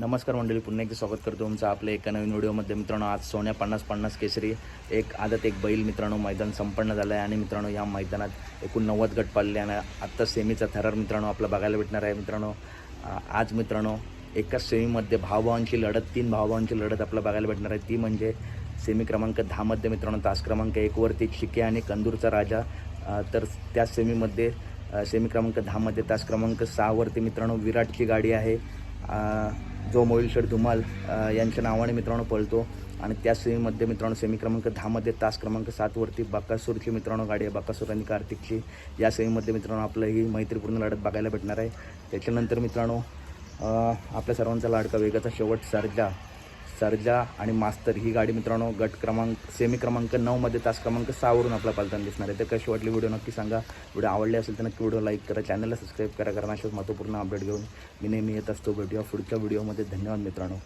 नमस्कार मंडळी पुन्हा एकदा स्वागत करतो तुमचं आपल्या एका नवीन व्हिडिओमध्ये. मित्रांनो आज सोन्या पन्नास पन्नास केसरी एक आदत एक बैल मित्रांनो मैदान संपन्न झालं आहे आणि मित्रांनो या मैदानात एकूण नव्वद गट पाडले आणि आत्ता सेमीचा थरार मित्रांनो आपला बघायला भेटणार आहे. मित्रांनो आज मित्रांनो एकाच सेमीमध्ये भावभावांची लढत तीन भावभावांची लढत आपल्याला बघायला भेटणार आहे. ती म्हणजे सेमी क्रमांक दहामध्ये मित्रांनो तास क्रमांक एकवरती शिके आणि कंदूरचा राजा तर त्या सेमीमध्ये सेमी क्रमांक दहामध्ये तास क्रमांक सहावरती मित्रांनो विराटची गाडी आहे. जो मोहिल धुमाल यांच्या नावाने मित्रांनो पळतो आणि त्या सेमीमध्ये मित्रांनो सेमी क्रमांक दहामध्ये तास क्रमांक सातवरती बाकासूरची मित्रांनो गाडी आहे बाकासूर आणि कार्तिकची. या सेमीमध्ये मित्रांनो आपलं ही मैत्रीपूर्ण लढत बघायला भेटणार आहे. त्याच्यानंतर मित्रांनो आपल्या सर्वांचा लाडका वेगाचा शेवट सर्जा. सर्जा आणि मास्तर ही गाडी मित्रांनो गट क्रमांक सेमी क्रमांक नऊमध्ये तास क्रमांक सहावरून आपला पालताना दिसणार आहे. तर कशी वाटली व्हिडिओ नक्की सांगा. व्हिडिओ आवडले असेल तर नक्की व्हिडिओ लाईक करा चॅनलला सबस्क्राईब करा कारण अशाच महत्त्वपूर्ण अपडेट घेऊन मी नेहमी येत असतो. भेटूया पुढच्या व्हिडिओमध्ये धन्यवाद मित्रांनो.